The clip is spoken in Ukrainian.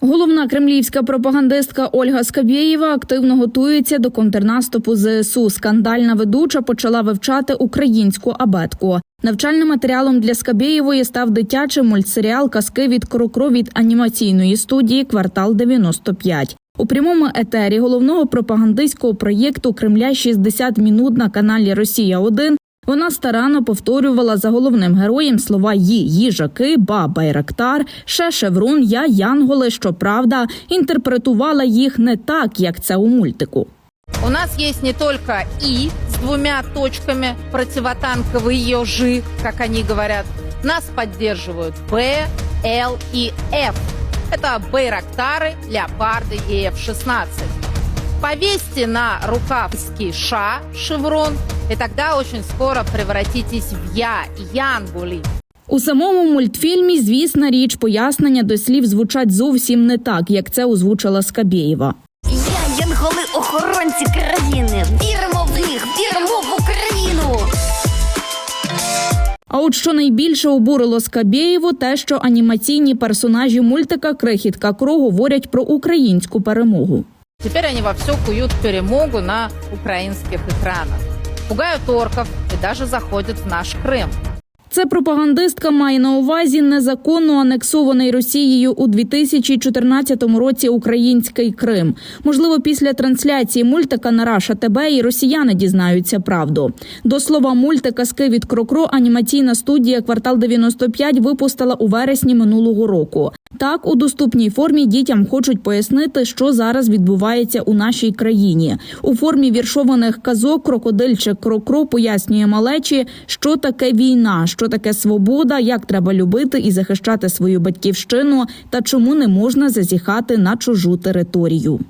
Головна кремлівська пропагандистка Ольга Скабєєва активно готується до контрнаступу ЗСУ. Скандальна ведуча почала вивчати українську абетку. Навчальним матеріалом для Скабєєвої став дитячий мультсеріал Казки від крокро від анімаційної студії Квартал 95 У прямому етері головного пропагандистського проєкту Кремля 60 мінут на каналі Росія 1 вона старанно повторювала за головним героєм слова «ї» – їжаки, ба Байрактар, ще Шеврун, я Янголи. Щоправда, інтерпретувала їх не так, як це у мультику. У нас есть не только «и» с двумя точками, противотанковые ежи, как они говорят. Нас поддерживают «Б», «Л» и «Ф». Это байрактары, леопарды и F-16. Повесьте на рукавский «Ша» шеврон, и тогда очень скоро превратитесь в «Я» – Янгули. У самому мультфільмі, звісна річ, пояснення до слів звучать зовсім не так, як це озвучила Скабєєва. Я янголи охоронці країни. Віримо в них, віримо в Україну. А от що найбільше обурило Скабєєву, те, що анімаційні персонажі мультика Крихітка Кро говорять про українську перемогу. Теперь они вовсю куют перемогу на украинских экранах. Пугают орков и даже заходят в наш Крым. Це пропагандистка має на увазі незаконно анексований Росією у 2014 році український Крим. Можливо, після трансляції мультика на Раша ТБ і росіяни дізнаються правду. До слова, мультика «Ски від Крокро анімаційна студія Квартал 95 випустила у вересні минулого року. Так, у доступній формі дітям хочуть пояснити, що зараз відбувається у нашій країні. У формі віршованих казок крокодильчик Крокро пояснює малечі, що таке війна, що таке свобода, як треба любити і захищати свою батьківщину, та чому не можна зазіхати на чужу територію.